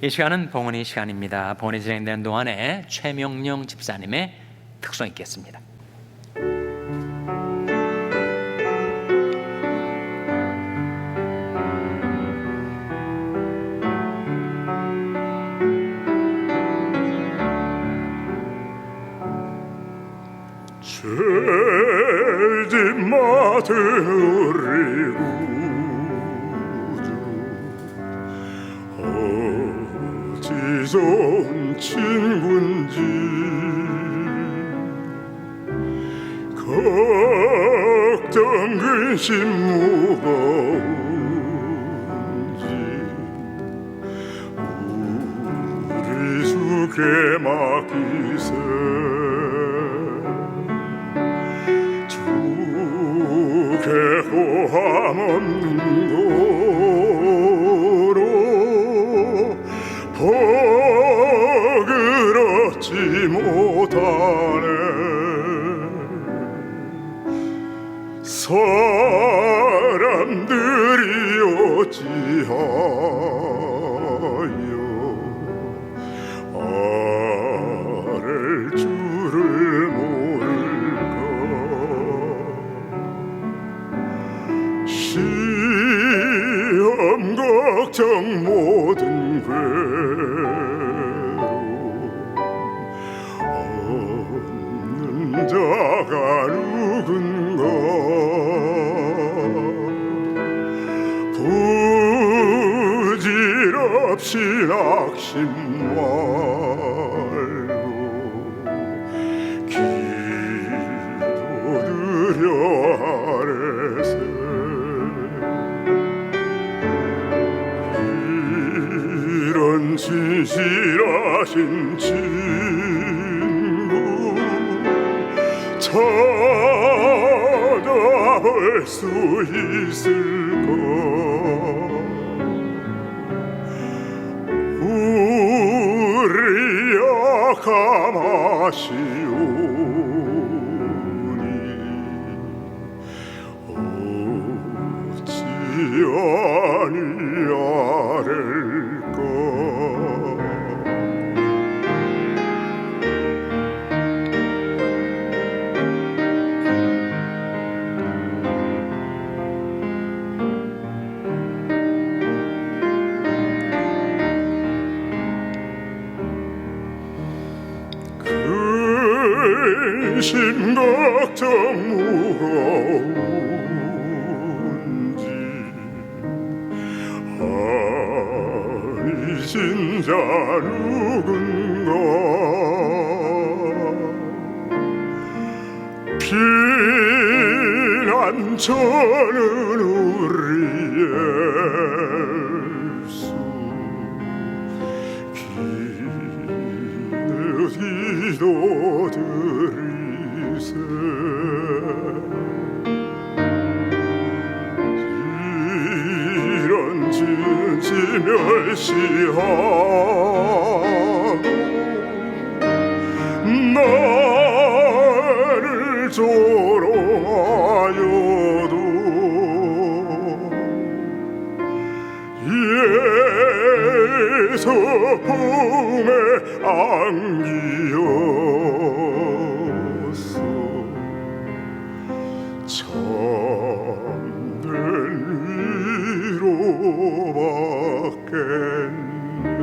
이 시간은 봉헌의 시간입니다. 봉헌이 진행되는 동안에 최명령 집사님의 특송 있겠습니다. 죄짓 구 좋은 친군지. 걱정 근심 무거운지. 우리 주께 맡기세. 주께 호함 없는 거 얻지 못하네. 사람들이 어찌하여 아를 줄을 모를까? 시험 걱정 모든 괴 누군가. 부질없이 낙심 말고 기도드려 아래세 이런 진실하신 친 찾아볼 수 있을까? 우리 약함하시오니 어찌 아니 근심 걱정 무거운지. 아니신 자 누군가 피난처는 우리 예수. 기도 이런 진지 멸시하고 나를 조롱하여도 예수 품에 안기었어 kenne